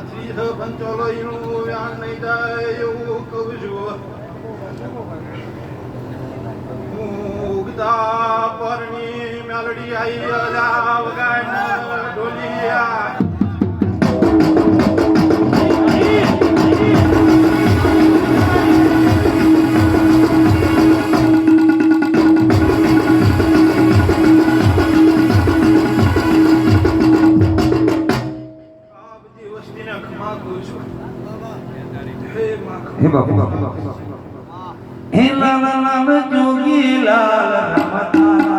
માછલી છે પંચોલો ઈનું નહીં થાય કહું છું ઉગતા પરની મેલડી આવી અલા વગાડ ડોલિયા હે બાપુ હે લાલ લાલ જોગી લાલ રમતા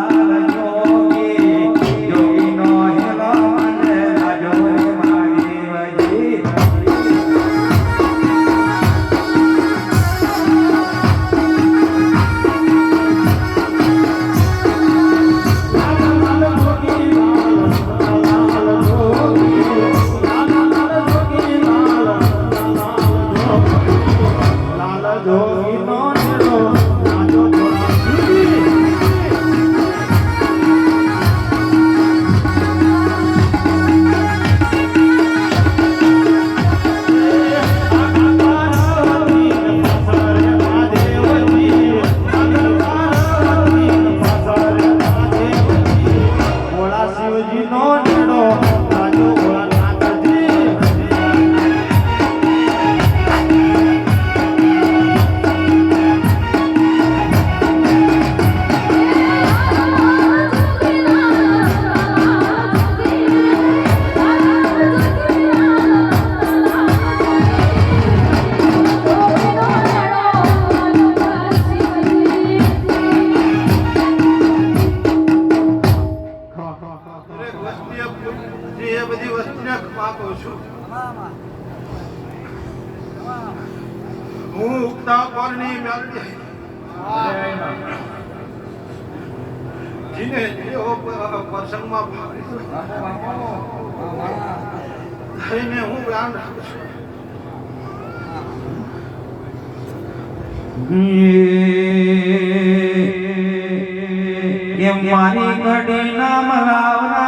on your own. મેલડી જીને જેવો પ- પ્રસંગમાં ભાગ લીધો થઈને હું ધ્યાન રાખું છું. મારી ઘડી નામ લાવના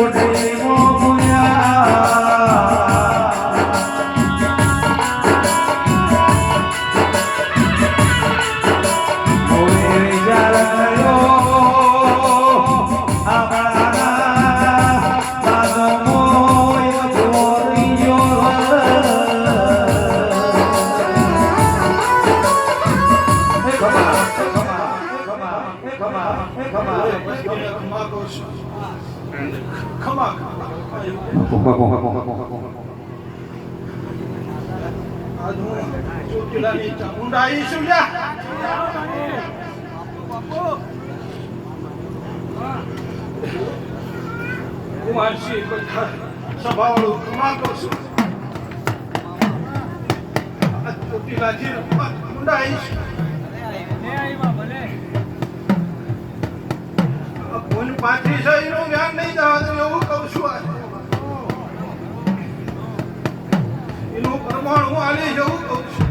Oh, કુમારસિંહ સભાવાળું છું આજ ચોટીલાજી પાછી છે એનું જ્ઞાન નહીં જવા એવું? પ્રમાણ હું આલી જવું કહું છું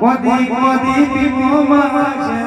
કોદી કોદી પીવો માં છે.